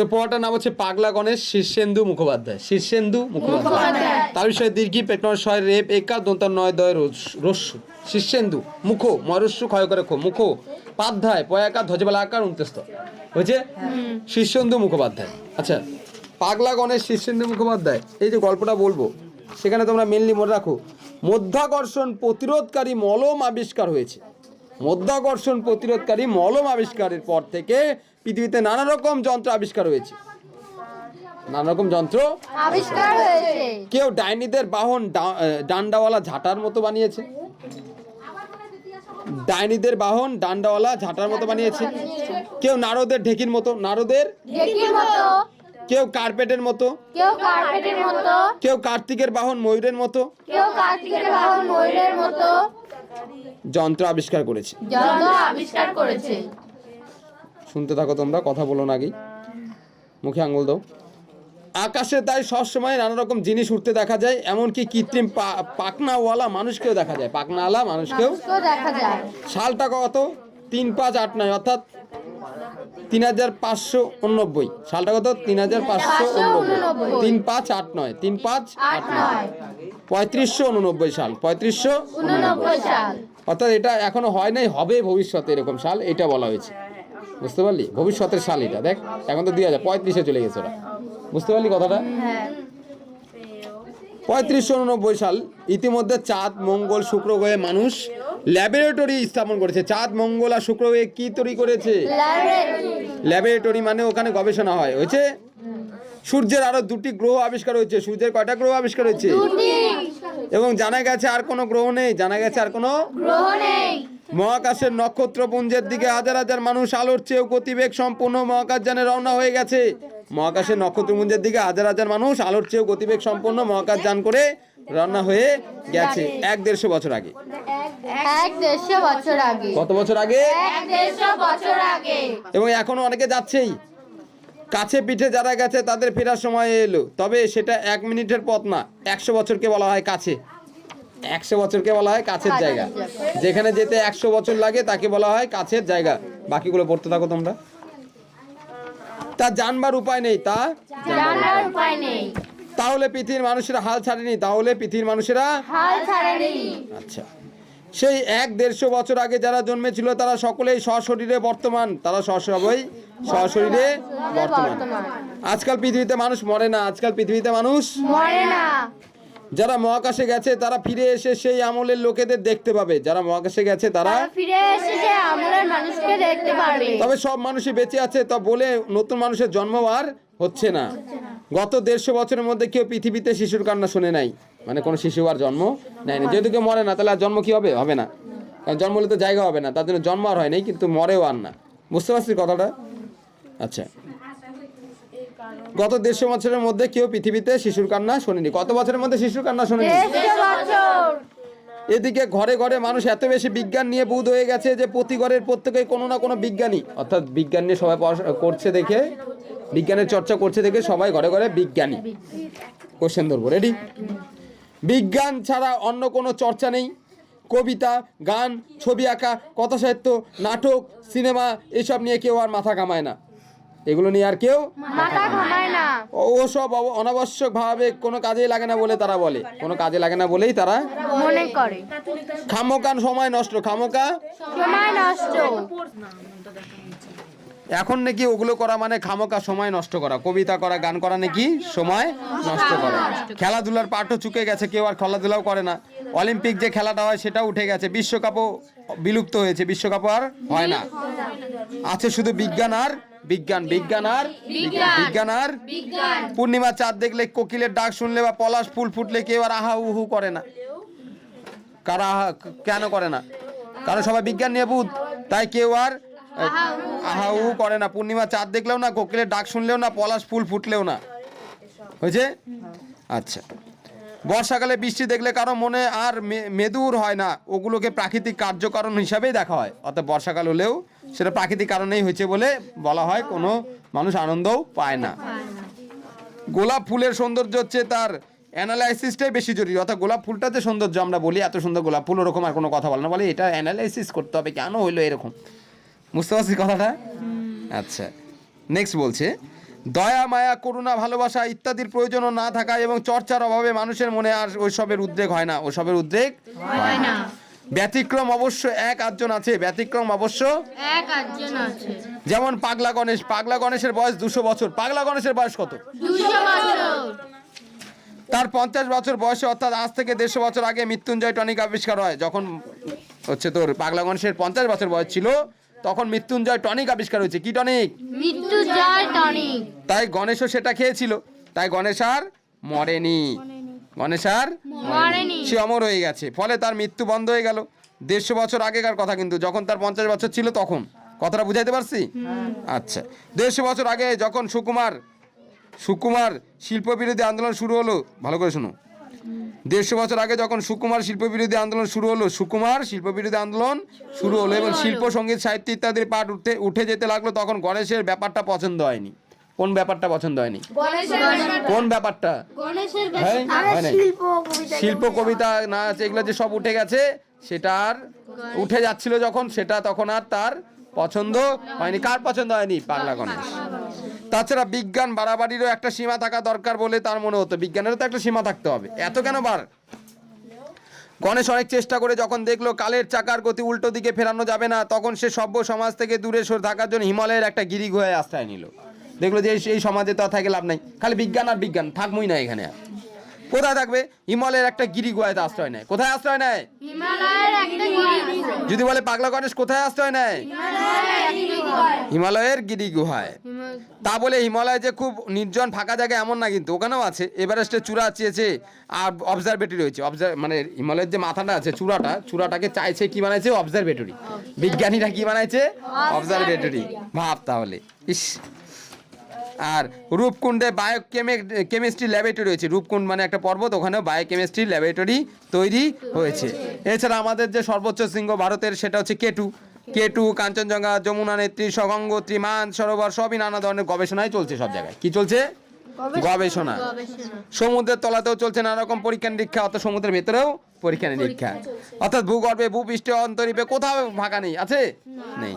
তো পড়াটার নাম হচ্ছে পাগলা গণেশ শীর্ষেন্দু মুখোপাধ্যায়। শীর্ষেন্দু মুখোপাধ্যায়। তার বিষয়ে দীর্ঘি পেটনর ছয় রেপ একা দন্তা নয় দয় রস- রস্যু। শীর্ষেন্দু মুখ ময়রস্যু ক্ষয় করে খো মুখ পাধ্যায় পয়াকার ধ্বজবেলা আকার উনতেস্ত। হয়েছে? শীর্ষেন্দু মুখোপাধ্যায়। আচ্ছা পাগলা গণেশ শীর্ষেন্দু মুখোপাধ্যায় এই যে গল্পটা বলব সেখানে তোমরা মেনলি মনে রাখো মধ্যাকর্ষণ প্রতিরোধকারী মলম আবিষ্কার হয়েছে। মধ্যাকর্ষণ প্রতিরোধকারী মলম আবিষ্কারের পর থেকে পৃথিবীতে নানা রকম যন্ত্র আবিষ্কার হয়েছে। নানা রকম যন্ত্র আবিষ্কার হয়েছে। কেউ ডাইনিদের বাহন ডান্ডাওয়ালা ঝাঁটার মতো বানিয়েছে। ডাইনিদের বাহন ডান্ডাওয়ালা ঝাঁটার মতো বানিয়েছে। কেউ নারদের ঢেকির মতো নারদের কেউ কার্পেটের মতো। কেউ কার্পেটের মতো। কেউ কার্তিকের বাহন ময়ূরের মতো। কেউ কার্তিকের বাহন ময়ূরের মতো। যন্ত্র আবিষ্কার করেছে। যন্ত্র আবিষ্কার করেছে। শুনতে থাকো তোমরা কথা বলো না আগেই। মুখে আঙুল দাও। আকাশে তাই সবসময় নানা রকম জিনিস উঠতে দেখা যায় এমনকি কৃত্রিম পা- পাখনাওয়ালা মানুষকেও দেখা যায়। পাখনাওয়ালা মানুষকেও। মানুষকেও দেখা যায়। সালটা কত? তিন পাঁচ আট নয় অর্থাৎ তিন হাজার পাঁচশো উননব্বই। সালটা কত? তিন হাজার পাঁচশো উননব্বই। তিন পাঁচ আট নয় তিন পাঁচ আট নয়। পঁয়ত্রিশশো উননব্বই সাল পঁয়ত্রিশশো উননব্বই সাল। অর্থাৎ এটা এখনও হয় নাই হবে ভবিষ্যতে এরকম সাল এটা বলা হয়েছে। বুঝতে পারলি? ভবিষ্যতের সাল এটা দেখ এখন তো দুই হাজার পঁয়ত্রিশে চলে গেছে ওরা। বুঝতে পারলি কথাটা? পঁয়ত্রিশশো উননব্বই সাল ইতিমধ্যে চাঁদ মঙ্গল শুক্র গ্রহে মানুষ ল্যাবরেটরি স্থাপন করেছে। চাঁদ মঙ্গল আর শুক্র গ্রহে কি তৈরি করেছে? ল্যাবরেটরি। মানে ওখানে গবেষণা হয়। হয়েছে? সূর্যের আরও দুটি গ্রহ আবিষ্কার হয়েছে। সূর্যের কয়টা গ্রহ আবিষ্কার হয়েছে? এবং জানা গেছে আর কোনো গ্রহ নেই? জানা গেছে আর কোনো? গ্রহ নেই। মহাকাশের নক্ষত্রপুঞ্জের দিকে হাজার হাজার মানুষ আলোর চেয়েও গতিবেগ সম্পূর্ণ মহাকাশ যানে রওনা হয়ে গেছে। মহাকাশের নক্ষত্রপুঞ্জের দিকে হাজার হাজার মানুষ আলোর চেয়েও গতিবেগ সম্পন্ন মহাকাশ যান করে রওনা হয়ে গেছে এক দেড়শো বছর আগে। কত বছর আগে? বছর আগে। এবং এখনও অনেকে যাচ্ছেই। কাছে পিঠে যারা গেছে তাদের ফেরার সময় এলো। তবে সেটা এক মিনিটের পথ না একশো বছরকে বলা হয় কাছে। একশো বছরকে বলা হয় কাছের জায়গা। যেখানে যেতে একশো বছর লাগে তাকে বলা হয় কাছের জায়গা। বাকিগুলো পড়তে থাকো তোমরা। তা জানবার উপায় নেই তা? জানার উপায় নেই। তাহলে পৃথিবীর মানুষেরা হাল ছাড়েনি তাহলে পৃথিবীর মানুষেরা? হাল ছাড়েনি। আচ্ছা। সেই এক দেড়শো বছর আগে যারা জন্মেছিল তারা সকলেই সশরীরে বর্তমান। তারা সসবই সশরীরে বর্তমান। আজকাল পৃথিবীতে মানুষ মরে না আজকাল পৃথিবীতে মানুষ মরে না। যারা মহাকাশে গেছে তারা ফিরে এসে সেই আমলের লোকেদের দেখতে পাবে। যারা মহাকাশে গেছে তারা ফিরে এসে যে আমলের মানুষকে দেখতে পারবে। তবে সব মানুষই বেঁচে আছে তা বলে নতুন মানুষের জন্ম আর হচ্ছে না। গত দেড়শো বছরের মধ্যে কেউ পৃথিবীতে শিশুর কান্না শুনে নাই। মানে কোনো শিশু আর জন্ম নেয়নি। যেহেতু কেউ মরে না তাহলে আর জন্ম কি হবে? হবে না। কারণ জন্ম হলে তো জায়গা হবে না। তার জন্য জন্ম আর হয় নাই কিন্তু মরেও আর না। বুঝতে পারছিস কথাটা? আচ্ছা। গত দেড়শো বছরের মধ্যে কেউ পৃথিবীতে শিশুর কান্না শোনেনি। কত বছরের মধ্যে শিশুর কান্না শোনেনি? এদিকে ঘরে ঘরে মানুষ এত বেশি বিজ্ঞান নিয়ে বুধ হয়ে গেছে যে প্রতি ঘরের প্রত্যেকে কোনো না কোনো বিজ্ঞানী। অর্থাৎ বিজ্ঞান নিয়ে সবাই পড়াশোনা করছে দেখে বিজ্ঞানের চর্চা করছে দেখে সবাই ঘরে ঘরে বিজ্ঞানী। কোশ্চেন ধরবো রেডি বিজ্ঞান ছাড়া অন্য কোনো চর্চা নেই। কবিতা গান ছবি আঁকা কথা সাহিত্য নাটক সিনেমা এসব নিয়ে কেউ আর মাথা কামায় না। এগুলো নিয়ে আর কেউ ওসব অব- অনাবশ্যকভাবে কোনো কাজেই লাগে না বলে তারা বলে। কোনো কাজে লাগে না বলেই তারা মনে করে। খামোকান সময় নষ্ট খামোকা? সময় নষ্ট। এখন নাকি ওগুলো করা মানে খামোকা সময় নষ্ট করা। কবিতা করা গান করা নাকি সময় নষ্ট করা। খেলাধুলার পাঠও চুকে গেছে কেউ আর খেলাধুলাও করে না। অলিম্পিক যে খেলাটা হয় সেটা উঠে গেছে। বিশ্বকাপও বিলুপ্ত হয়েছে বিশ্বকাপও আর হয় না। আছে শুধু বিজ্ঞান আর বিজ্ঞান বিজ্ঞান আর বিজ্ঞান। আর পূর্ণিমা চাঁদ দেখলে কোকিলের ডাক শুনলে বা পলাশ ফুল ফুটলে কেউ আর আহা উহু করে না। কারা আহা- কেন করে না? কারণ সবাই বিজ্ঞান নিয়ে বুধ তাই কেউ আর আহা উ করে না। পূর্ণিমা চাঁদ দেখলেও না কোকিলের ডাক শুনলেও না পলাশ ফুল ফুটলেও না। হয়েছে? আচ্ছা। বর্ষাকালে বৃষ্টি দেখলে কারও মনে আর মেদুর হয় না। ওগুলোকে প্রাকৃতিক কার্যকারণ হিসাবেই দেখা হয়। অর্থাৎ বর্ষাকাল হলেও সেটা প্রাকৃতিক কারণেই হয়েছে বলে বলা হয় কোনো মানুষ আনন্দও পায় না। গোলাপ ফুলের সৌন্দর্য হচ্ছে তার অ্যানালাইসিসটাই বেশি জরুরি অর্থাৎ গোলাপ ফুলটা যে সৌন্দর্য আমরা বলি এত সুন্দর গোলাপ ফুল ওরকম আর কোনো কথা বলে না বলে এটা অ্যানালাইসিস করতে হবে কেন হইল এরকম। বুঝতে পারছি কথাটা? আচ্ছা নেক্সট বলছে দয়া মায়া করুণা ভালোবাসা ইত্যাদির প্রয়োজনও না থাকা এবং চর্চার অভাবে মানুষের মনে আর ওইসবের উদ্রেক হয় না ওসবের উদ্রেক হয় না। ব্যতিক্রম অবশ্য এক আটজন আছে ব্যতিক্রম অবশ্য এক আটজন আছে। যেমন পাগলা গণেশ পাগলা গণেশের বয়স দুশো বছর। পাগলা গণেশের বয়স কত? তার পঞ্চাশ বছর বয়সে অর্থাৎ আজ থেকে দেড়শো বছর আগে মৃত্যুঞ্জয় টনিক আবিষ্কার হয়। যখন হচ্ছে তোর পাগলা গণেশের পঞ্চাশ বছর বয়স ছিল তখন মৃত্যুঞ্জয় টনিক আবিষ্কার হয়েছে। কি টনিক? মৃত্যু জয় টনিক। তাই গণেশও সেটা খেয়েছিল। তাই গণেশ আর মরেনি। গণেশ আর সে অমর হয়ে গেছে। ফলে তার মৃত্যু বন্ধ হয়ে গেল। দেড়শো বছর আগেকার কথা কিন্তু যখন তার পঞ্চাশ বছর ছিল তখন। কথাটা বুঝাইতে পারছি? আচ্ছা। দেড়শো বছর আগে যখন সুকুমার সুকুমার শিল্প বিরোধী আন্দোলন শুরু হলো ভালো করে শুনো। দেড়শো বছর আগে যখন সুকুমার শিল্প বিরোধী আন্দোলন শুরু হলো সুকুমার শিল্প বিরোধী আন্দোলন শুরু হলো এবং শিল্প সংগীত সাহিত্য ইত্যাদির পাঠ উঠে উঠে যেতে লাগল তখন গণেশের ব্যাপারটা পছন্দ হয়নি। কোন ব্যাপারটা পছন্দ হয়নি? কোন ব্যাপারটা? গণেশের হ্যাঁ। শিল্প কবিতা নাচ এগুলো যে সব উঠে গেছে সেটা আর উঠে যাচ্ছিল যখন সেটা তখন আর তার পছন্দ হয়নি। কার পছন্দ হয়নি? পাগলা গণেশ। তাছাড়া বিজ্ঞান বাড়াবাড়িরও একটা সীমা থাকা দরকার বলে তার মনে হতো। বিজ্ঞানেরও তো একটা সীমা থাকতে হবে। এত কেন বার? গণেশ অনেক চেষ্টা করে যখন দেখল কালের চাকার গতি উল্টো দিকে ফেরানো যাবে না তখন সে সভ্য সমাজ থেকে দূরে সরে থাকার জন্য হিমালয়ের একটা গিরি গুহায় আশ্রয় নিল। দেখল যে এই- সমাজে তো আর থাকে লাভ নাই। খালি বিজ্ঞান আর বিজ্ঞান থাকবই না এখানে। আর কোথায় থাকবে? হিমালয়ের একটা গিরি গুহায় আশ্রয় নেয়। কোথায় আশ্রয় নেয়? যদি বলে পাগলা গণেশ কোথায় আশ্রয় নেয়? হিমালয়ের গিরি গুহায় তা বলে হিমালয় যে খুব নির্জন ফাঁকা জায়গা এমন না কিন্তু ওখানেও আছে। এভারেস্টের চূড়া চেয়েছে আর অবজারভেটরি রয়েছে। অবজার মানে হিমালয়ের যে মাথাটা আছে চূড়াটা চূড়াটাকে চাইছে কি বানাইছে? অবজারভেটরি বিজ্ঞানীরা কি বানাইছে? অবজারভেটরি ভাব তাহলে। ইস। আর রূপকুণ্ডে বায়ো কেমিস্ট্রি ল্যাবরেটরি রয়েছে। রূপকুণ্ড মানে একটা পর্বত, ওখানেও বায়োকেমিস্ট্রি ল্যাবরেটরি তৈরি হয়েছে। এছাড়া আমাদের যে সর্বোচ্চ শৃঙ্গ ভারতের সেটা হচ্ছে কেটু কেটু কাঞ্চনজঙ্ঘা, যমুনা নেত্রী সগঙ্গ ত্রিমান, সরোবর, সবই নানা ধরনের গবেষণায় চলছে সব জায়গায়। কি চলছে? গবেষণা। সমুদ্রের তলাতেও চলছে নানা রকম পরীক্ষা নিরীক্ষা অর্থাৎ সমুদ্রের ভেতরেও পরীক্ষা নিরীক্ষা। অর্থাৎ ভূগর্ভে ভূপৃষ্ঠে অন্তরীপে কোথাও ফাঁকা নেই আছে? নেই।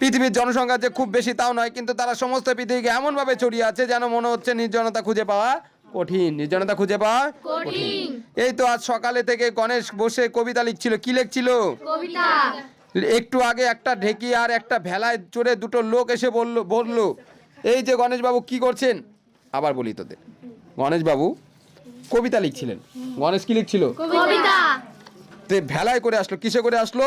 পৃথিবীর জনসংখ্যা যে খুব বেশি তাও নয় কিন্তু তারা সমস্ত পৃথিবীকে এমনভাবে ছড়িয়ে আছে যেন মনে হচ্ছে নির্জনতা খুঁজে পাওয়া কঠিন। নির্জনতা খুঁজে পাওয়া কঠিন। এই তো আজ সকালে থেকে গণেশ বসে কবিতা লিখছিল। কি লিখছিল? কবিতা। একটু আগে একটা ঢেকি আর একটা ভেলায় চড়ে দুটো লোক এসে বলল বলল এই যে গণেশবাবু কি করছেন? আবার বলি তোদের। গণেশবাবু কবিতা লিখছিলেন। গণেশ কি লিখছিল? তে ভেলায় করে আসলো। কিসে করে আসলো?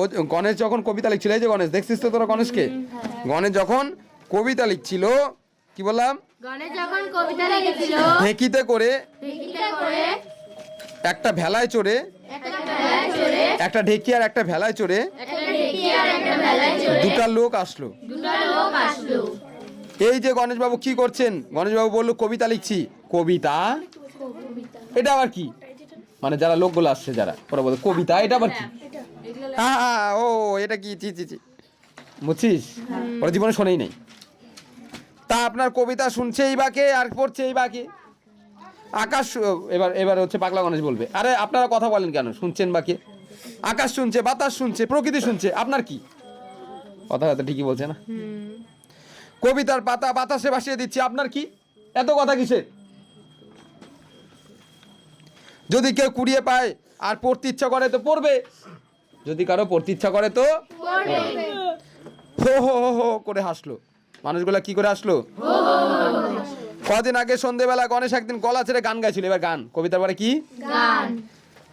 ও গণেশ যখন কবিতা লিখছিল এই যে গণেশ দেখছিস তো তোরা গণেশকে? গণেশ যখন কবিতা লিখছিল কি বললাম? ঢেকিতে করে একটা ভেলায় চড়ে একটা ঢেকি আর একটা ভেলায় চড়ে দুটো লোক আসলো। এই যে গণেশবাবু কি করছেন? গণেশবাবু বলল কবিতা লিখছি। কবিতা? এটা আবার কি? মানে যারা লোকগুলো আসছে যারা ওরা বলতো কবিতা এটা আবার কি? হ্যাঁ হ্যাঁ, ও এটা কি? চি চি চি বুঝছিস? ওরা জীবনে শোনেই নাই। তা আপনার কবিতা শুনছেই বা কে আর পড়ছেই বা কে আকাশ এবার এবার হচ্ছে পাগলা গণেশ বলবে আরে আপনারা কথা বলেন কেন? শুনছেন বা কে আকাশ শুনছে বাতাস শুনছে প্রকৃতি শুনছে আপনার কি? কথা কথা ঠিকই বলছে না? কবিতার পাতা বাতাসে ভাসিয়ে দিচ্ছি। আপনার কি? এত কথা কিসের? যদি কেউ কুড়িয়ে পায় আর পড়তে ইচ্ছা করে তো পড়বে। যদি কারও পড়তে ইচ্ছা করে তো হো হো হো হো করে হাসলো। মানুষগুলা কি করে আসলো কদিন আগে সন্ধেবেলা গণেশ একদিন গলা ছেড়ে গান গাইছিল। এবার গান। কবিতার পরে কি?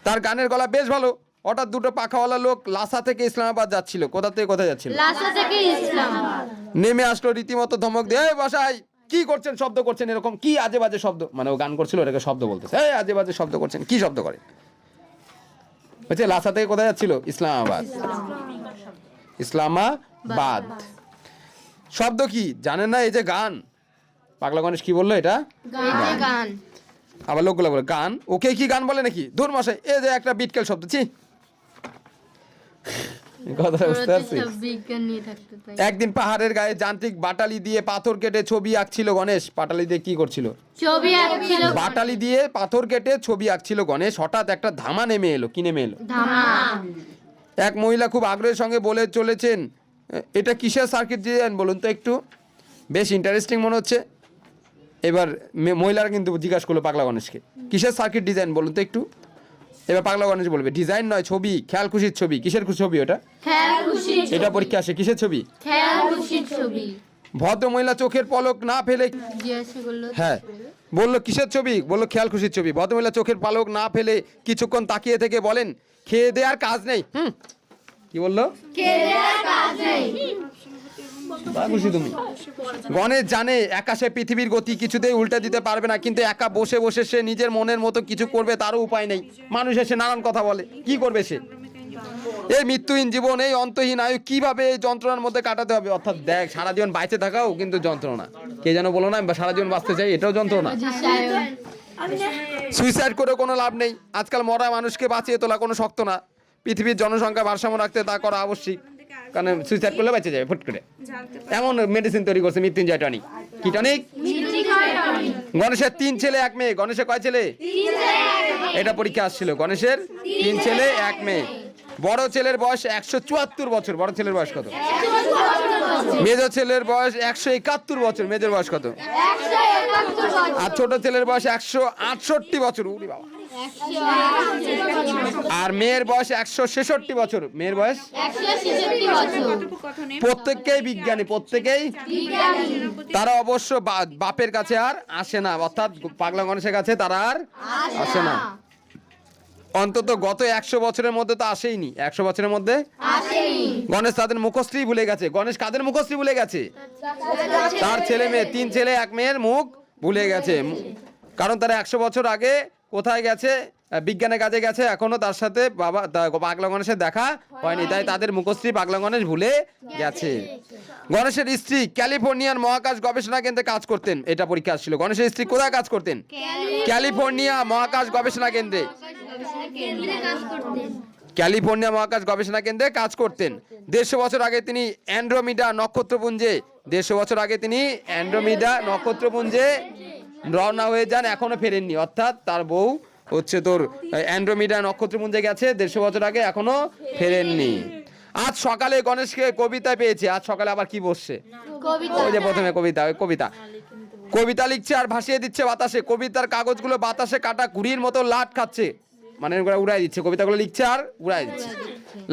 তার গানের গলা বেশ ভালো। হঠাৎ দুটো পাখাওয়ালা লোক লাসা থেকে ইসলামাবাদ যাচ্ছিল। কোথা থেকে কোথায় যাচ্ছিল? লাসা থেকে ইসলাম নেমে আসলো রীতিমতো ধমক দিয়ে "এই বাসায় কি করছেন? শব্দ করছেন এরকম? কি আজে বাজে শব্দ? মানে ও গান করছিল এটাকে শব্দ বলতেছে। এই আজে বাজে শব্দ করছেন কি শব্দ করে বলছে লাসা থেকে কোথায় যাচ্ছিল? ইসলামাবাদ। ইসলামাবাদ। শব্দ কি? জানেন না? এই যে গান। পাগলা গণেশ কি বলল এটা? গান। আবার লোকগুলো বলে গান? ওকে কি গান বলে নাকি? মশাই এই যে একটা বিটকেল শব্দ ছি। বুঝতে একদিন পাহাড়ের গায়ে যান্ত্রিক বাটালি দিয়ে পাথর কেটে ছবি আঁকছিল গণেশ। পাটালি দিয়ে কি করছিল? ছবি আঁকছিল বাটালি দিয়ে পাথর কেটে ছবি আঁকছিল গণেশ। হঠাৎ একটা ধামা নেমে এলো। কি নেমে এলো? এক মহিলা খুব আগ্রহের সঙ্গে বলে চলেছেন এটা কিসের সার্কিট ডিজাইন বলুন তো একটু। বেশ ইন্টারেস্টিং মনে হচ্ছে। এবার মহিলারা কিন্তু জিজ্ঞাসা করল পাগলা গণেশকে কিসের সার্কিট ডিজাইন বলুন তো একটু। এবার পাগলা গণেশ বলবে ডিজাইন নয় ছবি খেয়াল খুশির ছবি। কিসের খুশি ছবি ওটা? এটা পরীক্ষা আসে কিসের ছবি? ভদ্র মহিলা চোখের পলক না ফেলে হ্যাঁ বলল কিসের ছবি? বলল খেয়াল খুশির ছবি। ভদ্রমহিলা চোখের পালক না ফেলে কিছুক্ষণ তাকিয়ে থেকে বলেন খেয়ে দেওয়ার কাজ নেই। হুম কি বলল? গণেশ জানে একা সে পৃথিবীর গতি কিছুতেই উল্টে দিতে পারবে না, কিন্তু একা বসে বসে সে নিজের মনের মতো কিছু করবে তারও উপায় নেই। মানুষ এসে নানান কথা বলে, কি করবে সে? এই মৃত্যুহীন জীবন, এই অন্তহীন আয়ু কীভাবে এই যন্ত্রণার মধ্যে কাটাতে হবে? অর্থাৎ দেখ সারা জীবন বাইচে থাকাও কিন্তু যন্ত্রণা। কে যেন বলো না সারা জীবন বাঁচতে চাই, এটাও যন্ত্রণা। সুইসাইড করে কোনো লাভ নেই। আজকাল মরা মানুষকে বাঁচিয়ে তোলা কোনো শক্ত না। পৃথিবীর জনসংখ্যা ভারসাম্য রাখতে তা করা আবশ্যিক। কারণ সুইসাইড করলে বেঁচে যাবে, ফুট করে। এমন মেডিসিন তৈরি করছে মৃত্যুঞ্জয় টনিক। কি টনিক? গণেশের তিন ছেলে, এক মেয়ে। গণেশের কয় ছেলে? এটা পরীক্ষা আসছিল। গণেশের তিন ছেলে, এক মেয়ে। বড় ছেলের বয়স একশো চুয়াত্তর বছর। বড় ছেলের বয়স কত? মেজর ছেলের বয়স একশো একাত্তর বছর। মেজর বয়স কত? আর ছোট ছেলের বয়স একশো আটষট্টি বছর। উরি বাবা। আর মেয়ের বয়স একশো ছেষট্টি বছর। মেয়ের বয়স? প্রত্যেককেই বিজ্ঞানী প্রত্যেকেই তারা অবশ্য বাপের কাছে আর আসে না। অর্থাৎ পাগলা গণেশের কাছে তারা আর আসে না। অন্তত গত একশো বছরের মধ্যে তো আসেইনি। একশো বছরের মধ্যে? গণেশ তাদের মুখশ্রী ভুলে গেছে। গণেশ কাদের মুখশ্রী ভুলে গেছে? তার ছেলে মেয়ে তিন ছেলে এক মেয়ের মুখ ভুলে গেছে। কারণ তারা একশো বছর আগে কোথায় গেছে বিজ্ঞানের কাজে গেছে এখনও তার সাথে বাবা পাগলা গণেশের দেখা হয়নি। তাই তাদের মুখশ্রী পাগলা গণেশ ভুলে গেছে। গণেশের স্ত্রী ক্যালিফোর্নিয়ার মহাকাশ গবেষণা কেন্দ্রে কাজ করতেন। এটা পরীক্ষা আসছিল। গণেশের স্ত্রী কোথায় কাজ করতেন? ক্যালিফোর্নিয়া মহাকাশ গবেষণা কেন্দ্রে। ক্যালিফোর্নিয়া মহাকাশ গবেষণা কেন্দ্রে কাজ করতেন। দেড়শো বছর আগে তিনি অ্যান্ড্রোমিডা নক্ষত্রপুঞ্জে দেড়শো বছর আগে তিনি অ্যান্ড্রোমিডা নক্ষত্রপুঞ্জে রওনা হয়ে যান এখনও ফেরেননি। অর্থাৎ তার বউ হচ্ছে তোর অ্যান্ড্রোমিডা নক্ষত্রপুঞ্জে গেছে দেড়শো বছর আগে এখনও ফেরেননি। আজ সকালে গণেশকে কবিতা পেয়েছে। আজ সকালে আবার কি বসছে? ওই যে প্রথমে কবিতা ওই কবিতা। কবিতা লিখছে আর ভাসিয়ে দিচ্ছে বাতাসে। কবিতার কাগজগুলো বাতাসে কাটা কুড়ির মতো লাট খাচ্ছে। মানে ওরা উড়াই দিচ্ছে কবিতাগুলো লিখছে আর উড়াই দিচ্ছে।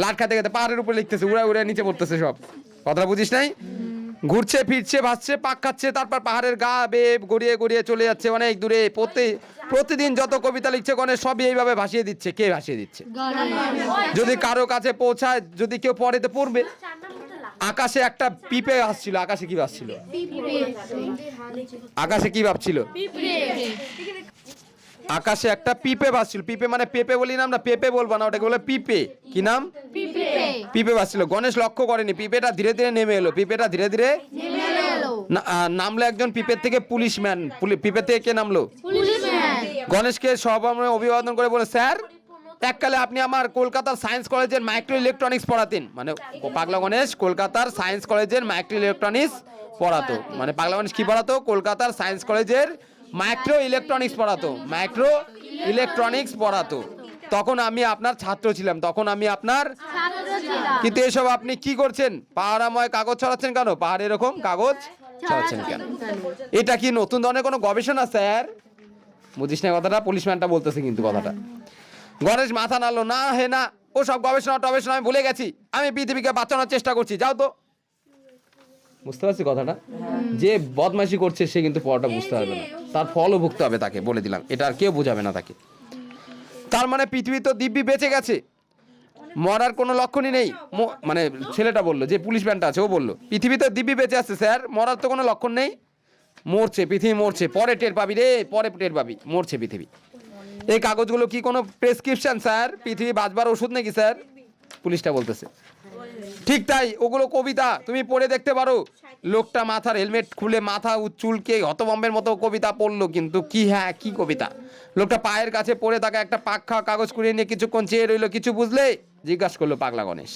লাট খাতে খেতে পাহাড়ের উপরে লিখতেছে উড়াই উড়াই নিচে পড়তেছে সব। কথাটা বুঝিস নাই? ঘুরছে ফিরছে ভাসছে পাক খাচ্ছে তারপর পাহাড়ের গা বেয়ে গড়িয়ে গড়িয়ে চলে যাচ্ছে অনেক দূরে। প্রতি প্রতিদিন যত কবিতা লিখছে গণেশ সবই এইভাবে ভাসিয়ে দিচ্ছে। কে ভাসিয়ে দিচ্ছে? যদি কারও কাছে পৌঁছায় যদি কেউ পরে তো পড়বে আকাশে একটা পিপে আসছিল আকাশে কি ভাসছিল? আকাশে কি ভাবছিল? আকাশে একটা পিপে ভাসছিল পিপে মানে পেপে বলি না আমরা পেপে বলব না ওটাকে বলে পিপে। কি নাম? পিপে। ভাসছিল গণেশ লক্ষ্য করেনি। পিপেটা ধীরে ধীরে নেমে এলো। পিপেটা ধীরে ধীরে নামলো একজন পিপের থেকে পুলিশ ম্যান পিপের থেকে কে নামলো? গণেশকে সভাপতি অভিবাদন করে বলে স্যার এককালে আপনি আমার কলকাতার সায়েন্স কলেজের মাইক্রো ইলেকট্রনিক্স পড়াতেন। মানে পাগলা গণেশ কলকাতার সায়েন্স কলেজের মাইক্রো ইলেকট্রনিক্স পড়াতো। মানে পাগলা গণেশ কি পড়াতো? কলকাতার সায়েন্স কলেজের মাইক্রো ইলেকট্রনিক্স পড়াতো। মাইক্রো ইলেকট্রনিক্স পড়াতো। তখন আমি আপনার ছাত্র ছিলাম। তখন আমি আপনার কিন্তু এসব আপনি কি করছেন? পাহাড়াময় কাগজ ছড়াচ্ছেন কেন? পাহাড়ে এরকম কাগজ ছড়াচ্ছেন। কেন? এটা কি নতুন ধরনের কোনো গবেষণা স্যার? বুঝিস না কথাটা পুলিশম্যানটা বলতেছে কিন্তু কথাটা। গণেশ মাথা নাড়লো না হে না ও সব গবেষণা টবেষণা আমি ভুলে গেছি। আমি পৃথিবীকে বাঁচানোর চেষ্টা করছি। যাও তো। বুঝতে পারছি কথাটা? যে বদমাইশি করছে সে কিন্তু পড়াটা বুঝতে পারবে না। তার ফলও ভুগতে হবে তাকে বলে দিলাম। এটা আর কেউ বোঝাবে না তাকে। তার মানে পৃথিবী তো দিব্যি বেঁচে গেছে। মরার কোনো লক্ষণই নেই। মানে ছেলেটা বলল যে পুলিশ ম্যানটা আছে ও বলল পৃথিবীতে দিব্যি বেঁচে আছে স্যার। মরার তো কোনো লক্ষণ নেই। মরছে পৃথিবী মরছে। পরে টের পাবি রে পরে টের পাবি। মরছে পৃথিবী। এই কাগজগুলো কি কোনো প্রেসক্রিপশন স্যার? পৃথিবী বাঁচবার ওষুধ নাকি স্যার? পুলিশটা বলতেছে। ঠিক তাই, ওগুলো কবিতা, তুমি পড়ে দেখতে পারো। লোকটা মাথার হেলমেট খুলে মাথা চুলকে হতবম্বের মতো কবিতা পড়ল, কিন্তু কি হ্যাঁ কি কবিতা? লোকটা পায়ের কাছে পড়ে তাকে একটা পাক খাওয়া কাগজ কুড়িয়ে নিয়ে কিছুক্ষণ চেয়ে রইল, কিছু বুঝলে? জিজ্ঞাসা করল পাগলা গণেশ।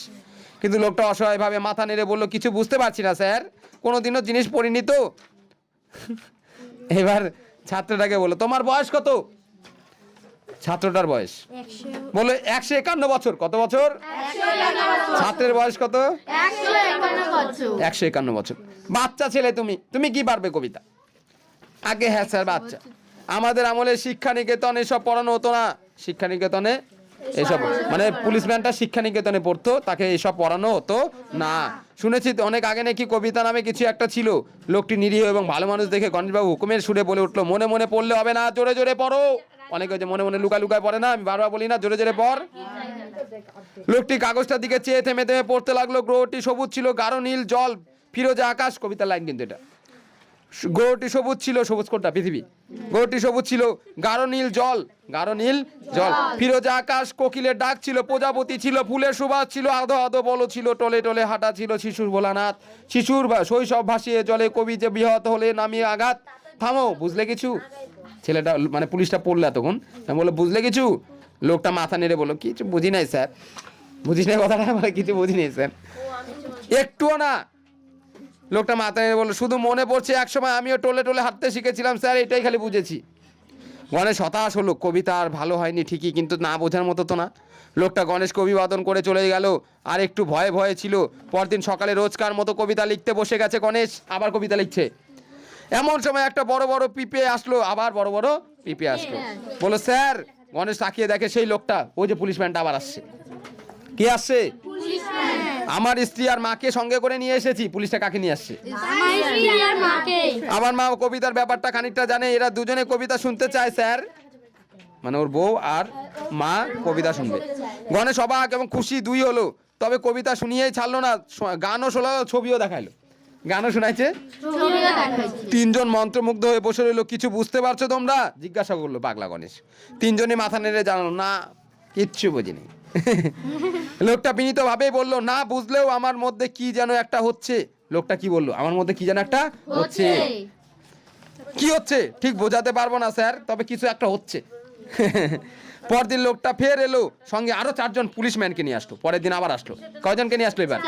কিন্তু লোকটা অসহায়ভাবে মাথা নেড়ে বলল, কিছু বুঝতে পারছি না, স্যার। কোনোদিনও জিনিস পড়িনি তো? এবার ছাত্রটাকে বলল, তোমার বয়স কত? ছাত্রটার বয়স? বলল একশো একান্ন বছর। কত বছর? ছাত্রের বয়স কত? একশো একান্ন বছর। বাচ্চা ছেলে তুমি। তুমি কি পারবে কবিতা? আগে হ্যাঁ স্যার বাচ্চা। আমাদের আমলে শিক্ষা নিকেতন এসব পড়ানো হতো না। শিক্ষা নিকেতনে এসব মানে পুলিশম্যানটা শিক্ষা নিকেতনে পড়তো। তাকে এসব পড়ানো হতো না। শুনেছি তো অনেক আগে নাকি কবিতা নামে কিছু একটা ছিল। লোকটি নিরীহ এবং ভালো মানুষ দেখে গণেশবাবু হুকুমের সুরে বলে উঠল মনে মনে পড়লে হবে না জোরে জোরে পড়ো। অনেকে যে মনে মনে লুকা লুকায় পড়ে না, আমি বারবার বলি না, জোরে জোরে পড়। লোকটি কাগজটার দিকে চেয়ে থেমে থেমে পড়তে লাগল, গ্রহটি সবুজ ছিল, গাঢ় নীল জল, ফিরোজা আকাশ, কবিতার লাইন কিন্তু এটা। গ্রহটি সবুজ ছিল, সবুজ কোনটা? পৃথিবী। গ্রহটি সবুজ ছিল, গাঢ় নীল জল, গাঢ় নীল জল। ফিরোজা আকাশ, কোকিলের ডাক ছিল, প্রজাপতি ছিল, ফুলের সুবাস ছিল, আধো আধো বল ছিল, টলে টলে হাঁটা ছিল শিশুর ভোলানাথ। শিশুর শৈশব ভাসিয়ে জলে কবি যে বৃহৎ হলে নামিয়ে আঘাত। থামো, বুঝলে কিছু? ছেলেটা মানে পুলিশটা পড়লে তখন আমি বলল বুঝলে কিছু? লোকটা মাথা নেড়ে বলল, কিছু বুঝি নাই স্যার। বুঝি নাই কথাটা বলে কিছু বুঝি নাই স্যার। একটুও না। লোকটা মাথা নেড়ে বলল, শুধু মনে পড়ছে একসময় আমিও টোলে টোলে হাঁটতে শিখেছিলাম স্যার, এটাই খালি বুঝেছি। গণেশ হতাশ হলো, কবিতা আর ভালো হয়নি ঠিকই, কিন্তু না বোঝার মতো তো না। লোকটা গণেশকে অভিবাদন করে চলে গেল, আর একটু ভয়ে ভয়ে ছিল। পরদিন সকালে রোজকার মতো কবিতা লিখতে বসে গেছে গণেশ, আবার কবিতা লিখছে। এমন সময় একটা বড় বড় পিপে আসলো আবার বড় বড় পিপে আসলো। বলো স্যার গণেশ তাকিয়ে দেখে সেই লোকটা ওই যে পুলিশম্যানটা আবার আসছে। কে আসছে? আমার স্ত্রী আর মাকে সঙ্গে করে নিয়ে এসেছি পুলিশটা কাকে নিয়ে আসছে? আমার মা কবিতার ব্যাপারটা খানিকটা জানে এরা দুজনে কবিতা শুনতে চায় স্যার। মানে ওর বউ আর মা কবিতা শুনবে। গণেশ অবাক এবং খুশি দুই হলো তবে কবিতা শুনিয়েই ছাড়লো না গানও শোনালো ছবিও দেখাইলো। গানও শোনাইছে? তিনজন মন্ত্রমুগ্ধ হয়ে বসে রইল কিছু বুঝতে পারছ তোমরা? জিজ্ঞাসা করল পাগলা গণেশ। তিনজনই মাথা নেড়ে জানালো না কিচ্ছু বুঝিনি। লোকটা বিনীত ভাবেই বলল না বুঝলেও আমার মধ্যে কি যেন একটা হচ্ছে। লোকটা কি বলল আমার মধ্যে কি যেন একটা হচ্ছে। কি হচ্ছে? ঠিক বোঝাতে পারব না স্যার তবে কিছু একটা হচ্ছে। পরদিন লোকটা ফের এলো সঙ্গে আরও চারজন পুলিশম্যানকে নিয়ে আসলো। পরের দিন আবার আসলো। কয়জনকে নিয়ে আসলো এবার?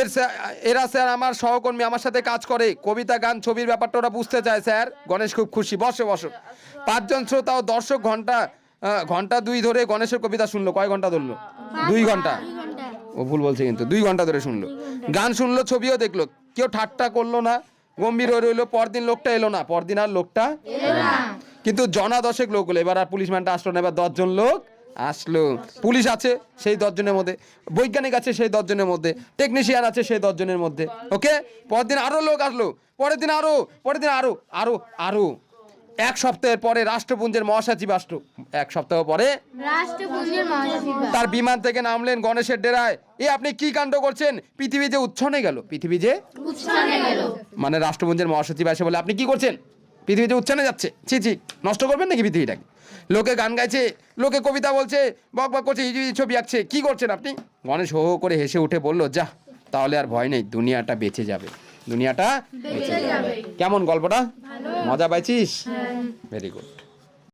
এর স্যার- এরা স্যার আমার সহকর্মী আমার সাথে কাজ করে। কবিতা গান ছবির ব্যাপারটা ওরা বুঝতে চায় স্যার। গণেশ খুব খুশি। বসে বসো। পাঁচজন শ্রোতা ও দর্শক ঘণ্টা ঘণ্টা দুই ধরে গণেশের কবিতা শুনলো। কয় ঘণ্টা ধরলো? দুই ঘণ্টা। ও ভুল বলছে কিন্তু। দুই ঘণ্টা ধরে শুনলো। গান শুনলো ছবিও দেখল। কেউ ঠাট্টা করল না। গম্ভীর হয়ে রইল। পরদিন লোকটা এলো না। পরদিন আর লোকটা কিন্তু জনা দশেক লোক হলো। এবার আর পুলিশ পুলিশম্যানটা আসলো না এবার দশজন লোক আসলো। পুলিশ আছে সেই দশজনের মধ্যে বৈজ্ঞানিক আছে সেই দশজনের মধ্যে টেকনিশিয়ান আছে সেই দশজনের মধ্যে ওকে পরের দিন আরও লোক আসলো পরের দিন আরও পরের দিন আরও আরও আরও। এক সপ্তাহের পরে রাষ্ট্রপুঞ্জের মহাসচিব আসলো। এক সপ্তাহ পরে তার বিমান থেকে নামলেন গণেশের ডেরায়। এ আপনি কি কাণ্ড করছেন? পৃথিবী যে উচ্ছনে গেল পৃথিবী যে মানে রাষ্ট্রপুঞ্জের মহাসচিব আসে বলে আপনি কি করছেন? পৃথিবীতে উচ্ছানে যাচ্ছে। ছি ছি নষ্ট করবেন নাকি পৃথিবীটাকে? লোকে গান গাইছে লোকে কবিতা বলছে বক বক করছে ইজি ছবি আঁকছে। কী করছেন আপনি? গণেশ হো হো করে হেসে উঠে বলল যা তাহলে আর ভয় নেই দুনিয়াটা বেঁচে যাবে। দুনিয়াটা বেঁচে যাবে। কেমন গল্পটা? মজা পাইছিস? Very good